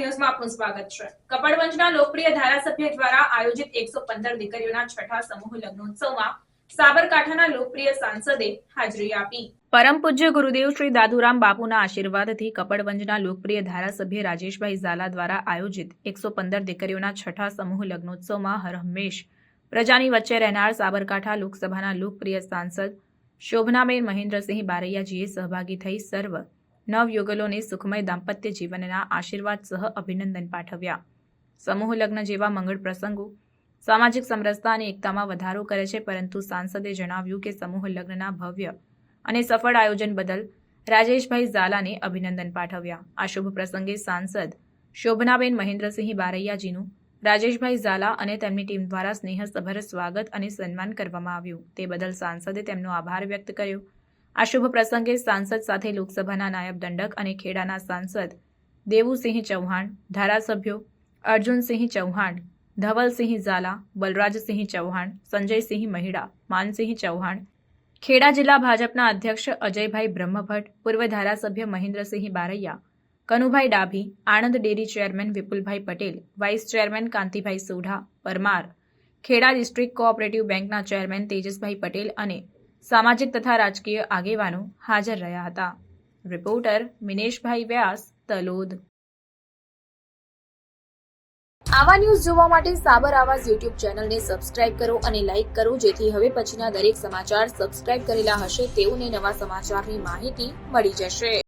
આપનું સ્વાગત છે. કપડવંજના લોકપ્રિય ધારાસભ્ય દ્વારા આયોજિત એકસો પંદર દીકરીઓના છઠ્ઠા સમૂહ લગ્નોત્સવમાં સાબરકાંઠાના લોકપ્રિય સાંસદે હાજરી આપી. પરમ પૂજ્ય ગુરુદેવ શ્રી દાદુરામ બાપુના આશીર્વાદથી કપડવંજના લોકપ્રિય ધારાસભ્ય રાજેશભાઈ ઝાલા દ્વારા આયોજિત એકસો પંદર દીકરીઓના છઠ્ઠા સમૂહ લગ્નોત્સવમાં હરહંમેશ પ્રજાની વચ્ચે રહેનાર સાબરકાંઠા લોકસભાના લોકપ્રિય સાંસદ શોભનાબેન મહેન્દ્રસિંહ બારૈયાજીએ સહભાગી થઈ સર્વ નવયુગલોને સુખમય દાંપત્ય જીવનના આશીર્વાદ સહ અભિનંદન પાઠવ્યા. સમૂહ લગ્ન જેવા મંગળ પ્રસંગો સામાજિક સમરસતા અને એકતામાં વધારો કરે છે, પરંતુ સાંસદે જણાવ્યું કે સમૂહ લગ્નના ભવ્ય અને સફળ આયોજન બદલ રાજેશભાઈ ઝાલાને અભિનંદન પાઠવ્યા. આ શુભ પ્રસંગે સાંસદ શોભનાબેન મહેન્દ્રસિંહ બારૈયાજીનું રાજેશભાઈ ઝાલા અને તેમની ટીમ દ્વારા સ્નેહસભર સ્વાગત અને સન્માન કરવામાં આવ્યું. તે બદલ સાંસદે તેમનો આભાર વ્યક્ત કર્યો. આ શુભ પ્રસંગે સાંસદ સાથે લોકસભાના નાયબ દંડક અને ખેડાના સાંસદ દેવુસિંહ ચૌહાણ, ધારાસભ્યો અર્જુનસિંહ ચૌહાણ, ધવલસિંહ ઝાલા, બલરાજસિંહ ચૌહાણ, સંજયસિંહ મહિડા, માનસિંહ ચૌહાણ, ખેડા જિલ્લા ભાજપના અધ્યક્ષ અજયભાઈ બ્રહ્મભટ્ટ, પૂર્વ ધારાસભ્ય Mahendrasinh Baraiya, Kanubhai Dabhi, Anand dairy chairman Vipulbhai Patel, vice chairman Kantibhai Sodha, Parmar, Kheda district cooperative બેંકના ચેરમેન તેજસભાઈ પટેલ અને સામાજિક તથા રાજકીય આગેવાનો હાજર રહ્યા હતા. રિપોર્ટર મિનેશભાઈ વ્યાસ, તલોદ. આવા ન્યૂઝ જોવા માટે સાબર આવાજ યુટ્યુબ ચેનલને સબસ્ક્રાઇબ કરો અને લાઇક કરો, જેથી હવે પછીના દરેક સમાચાર સબસ્ક્રાઇબ કરેલા હશે તેઓને નવા સમાચારની માહિતી મળી જશે.